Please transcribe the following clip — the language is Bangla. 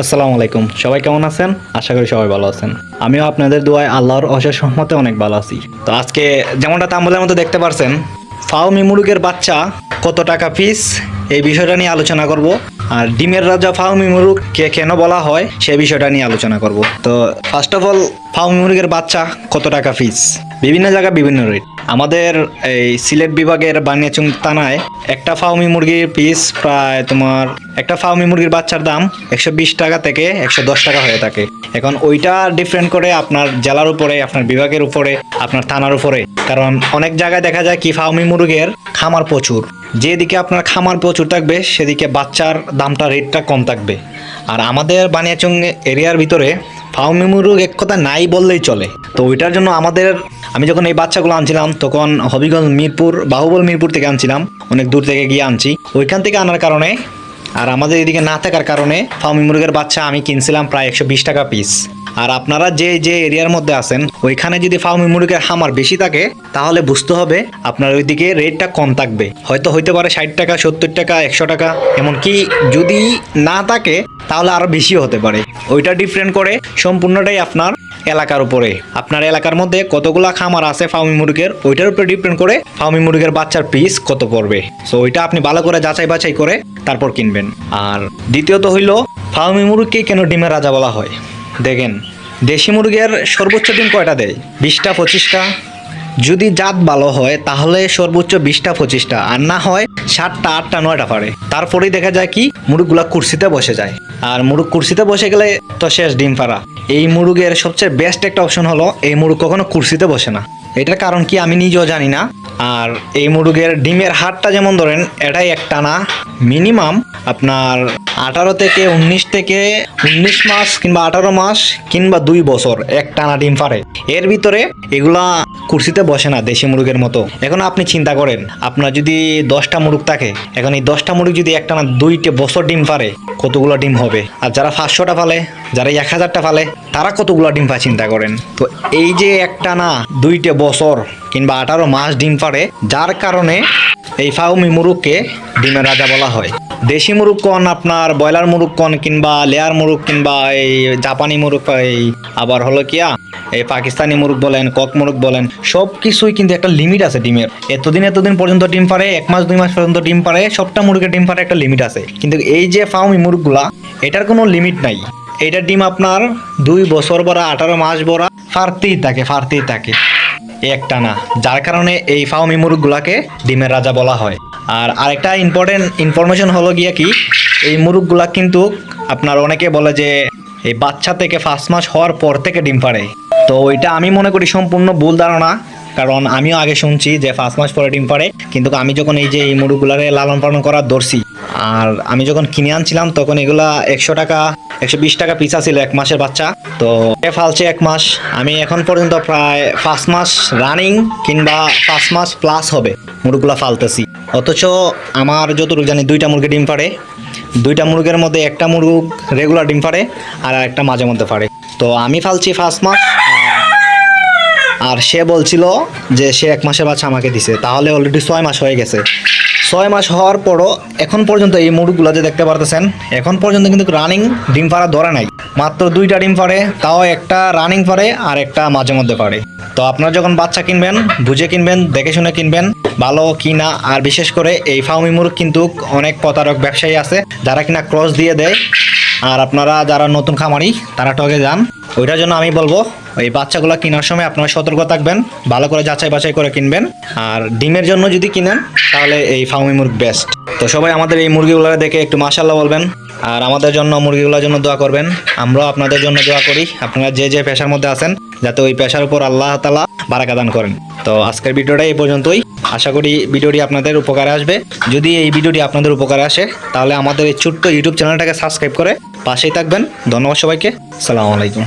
আসসালামু আলাইকুম। সবাই কেমন আছেন? আশা করি সবাই ভালো আছেন। আমিও আপনাদের দোয়ায় আল্লাহর অশেষ সহমতে অনেক ভালো আছি। তো আজকে যেমনটা তাম্বলের মধ্যে দেখতে পারছেন ফাউমি মুরগের বাচ্চা কত টাকা পিস এই বিষয়টা নিয়ে আলোচনা করব। আর ডিমের রাজা ফাউমি মুরগ কে কেন বলা হয় সেই বিষয়টা নিয়ে আলোচনা করব। তো ফার্স্ট অফ অল ফাউমি মুরগের বাচ্চা কত টাকা পিস বিভিন্ন জায়গায় বিভিন্ন রেট আমাদের এই সিলেট বিভাগের বানিয়াচুং থানায় একটা ফাউমি মুরগির পিস প্রায় তোমার একটা ফাউমি মুরগির বাচ্চার দাম একশো বিশ টাকা থেকে একশো দশ টাকা হয়ে থাকে। এখন ওইটা ডিফারেন্ট করে আপনার জেলার উপরে, আপনার বিভাগের উপরে, আপনার থানার উপরে। কারণ অনেক জায়গায় দেখা যায় কি ফাউমি মুরগের খামার প্রচুর। যেদিকে আপনার খামার প্রচুর থাকবে, সেদিকে বাচ্চার দামটা রেটটা কম থাকবে। আর আমাদের বানিয়াচং এরিয়ার ভিতরে ফাউমি মুরগ এক কথা নাই বললেই চলে। তো ওইটার জন্য আমাদের আমি যখন এই বাচ্চাগুলো আনছিলাম, তখন হবিগঞ্জ মিরপুর, বাহুবল মিরপুর থেকে আনছিলাম। অনেক দূর থেকে গিয়ে আনছি। ওইখান থেকে আনার কারণে আর আমাদের এদিকে না থাকার কারণে ফার্মি মুরগের বাচ্চা আমি কিনছিলাম প্রায় একশো বিশ টাকা পিস আর আপনারা যে যে এরিয়ার মধ্যে আছেন, ওইখানে যদি ফার্মি মুরগের হামার বেশি থাকে, তাহলে বুঝতে হবে আপনার ওইদিকে রেটটা কম থাকবে। হয়তো হইতে পারে ষাট টাকা, সত্তর টাকা, একশো টাকা। এমনকি যদি না থাকে, তাহলে আরও বেশিও হতে পারে। ওইটা ডিফারেন্ট করে সম্পূর্ণটাই আপনার এলাকার উপরে। আপনার এলাকার মধ্যে কতগুলা খামার আছে ফাউমি মুরগের? ওইটার উপরে ডিপেন্ড করে ফাউমি মুরগের বাচ্চার পিস কত পড়বে। সো ওইটা আপনি ভালো করে যাচাই বাছাই করে তারপর কিনবেন। আর দ্বিতীয়ত হইল ফার্মি মুরগকে কেন ডিমের রাজা বলা হয়? দেখেন, দেশি মুরগের সর্বোচ্চ ডিম কয়টা দেয়? বিশটা, পঁচিশটা? যদি জাত ভালো হয়, তাহলে সর্বোচ্চ বিশটা, পঁচিশটা, আর না হয় সাতটা, আটটা, নয়টা পারে। তারপরেই দেখা যায় কি, মুরগগুলা কুর্সিতে বসে যায়। আর মুরগ কুর্সিতে বসে গেলে তো শেষ ডিম পাড়া। এই মুরগের সবচেয়ে বেস্ট একটা অপশন হলো, এই মুরগ কখনো কুর্সিতে বসে না। এটার কারণ কি আমি নিজেও জানি না। আর এই মুরগের ডিমের হারটা যেমন ধরেন, এটাই একটা না। মিনিমাম আপনার আঠারো থেকে উনিশ থেকে উনিশ মাস কিংবা আঠারো মাস কিংবা দুই বছর এক টানা ডিম পারে এর ভিতরে এগুলা কুর্সিতে বসে না, দেশি মুরগের মতো। এখন আপনি চিন্তা করেন, আপনার যদি দশটা মুরগ থাকে, এখন এই দশটা মুরগ যদি একটানা দুইটে বছর ডিম পারে কতগুলো ডিম হবে? আর যারা পাঁচশোটা ফালে যারা এক হাজারটা ফালে তারা কতগুলো ডিম পায় চিন্তা করেন? তো এই যে একটা না দুইটে বছর কিংবা আঠারো মাস ডিম পারে যার কারণে এই ফাউমি মুরগকে ডিমের রাজা বলা হয়। দেশি কন আপনার, ব্রয়লার কন কিংবা লেয়ার মুরগ কিংবা এই জাপানি মুরগ এই আবার হলো কিয়া? এই পাকিস্তানি মুরগ বলেন, কক মুরগ বলেন সব কিছুই কিন্তু একটা লিমিট আছে ডিমের। এতদিন এতদিন পর্যন্ত ডিম পারে এক মাস, দুই মাস পর্যন্ত ডিম পারে সবটা মুরগের ডিম পারে একটা লিমিট আছে। কিন্তু এই যে ফাউমি মুরগগুলা এটার কোনো লিমিট নাই। এটার ডিম আপনার দুই বছর বড়া, আঠারো মাস বড়া, ফারতেই থাকে ফারতেই থাকে। একটা টানা যার কারণে এই ফাউমি মুরগগুলাকে ডিমের রাজা বলা হয়। আর আরেকটা ইম্পর্টেন্ট ইনফরমেশন হলো গিয়া কি, এই মুরগগুলা কিন্তু আপনার অনেকে বলে যে, এই বাচ্চা থেকে ফার্স্ট মাস হওয়ার পর থেকে ডিম পাড়ে। তো ওইটা আমি মনে করি সম্পূর্ণ ভুল ধারণা। কারণ আমিও আগে শুনছি যে ফার্স্ট মাস পরে ডিম পারে কিন্তু আমি যখন এই যে এই মুরগগুলারে লালন পালন করার ধরছি, আর আমি যখন কিনে আনছিলাম তখন এগুলা একশো টাকা, একশো বিশ টাকা পিসা ছিল এক মাসের বাচ্চা। তো ফালছে এক মাস, আমি এখন পর্যন্ত প্রায় পাঁচ মাস রানিং কিংবা পাঁচ মাস প্লাস হবে মুরগগুলা ফালতেছি। অথচ আমার যতটুকু জানি দুইটা মুরগি ডিম পারে দুইটা মুরগের মধ্যে একটা মুরগ রেগুলার ডিম পারে আর একটা মাঝে মধ্যে পারে তো আমি ফালছি ফার্স্ট মাস আর সে বলছিল যে সে এক মাসের বাচ্চা আমাকে দিছে। তাহলে অলরেডি ছয় মাস হয়ে গেছে। ছয় মাস হওয়ার পরও এখন পর্যন্ত এই মুরগগুলো যে দেখতে পারতেছেন, এখন পর্যন্ত কিন্তু রানিং ডিম পাড়া ধরে নাই। মাত্র দুইটা ডিম পারে তাও একটা রানিং পারে আর একটা মাঝে মধ্যে পারে তো আপনারা যখন বাচ্চা কিনবেন, বুঝে কিনবেন, দেখে শুনে কিনবেন, ভালো কিনা, আর বিশেষ করে এই ফাউমি মুরগ কিন্তু অনেক প্রতারক ব্যবসায়ী আছে, যারা কিনা ক্রস দিয়ে দেয় আর আপনারা যারা নতুন খামারি, তারা টগে যান। ওইটার জন্য আমি বলব ওই বাচ্চাগুলো কেনার সময় আপনারা সতর্ক থাকবেন, ভালো করে যাচাই বাছাই করে কিনবেন। আর ডিমের জন্য যদি কিনেন, তাহলে এই ফার্মি মুরগ বেস্ট তো সবাই আমাদের এই মুরগিগুলো দেখে একটু মাশাল্লাহ বলবেন। আর আমাদের জন্য, মুরগিগুলোর জন্য দোয়া করবেন। আমরাও আপনাদের জন্য দোয়া করি। আপনারা যে যে পেশার মধ্যে আছেন, যাতে ওই পেশার উপর আল্লাহ তালা বারাকা দান করেন। তো আজকের ভিডিওটা এই পর্যন্তই। আশা করি ভিডিওটি আপনাদের উপকারে আসবে। যদি এই ভিডিওটি আপনাদের উপকারে আসে, তাহলে আমাদের এই ছোট্ট ইউটিউব চ্যানেলটাকে সাবস্ক্রাইব করে পাশেই থাকবেন। ধন্যবাদ সবাইকে। সালামু আলাইকুম।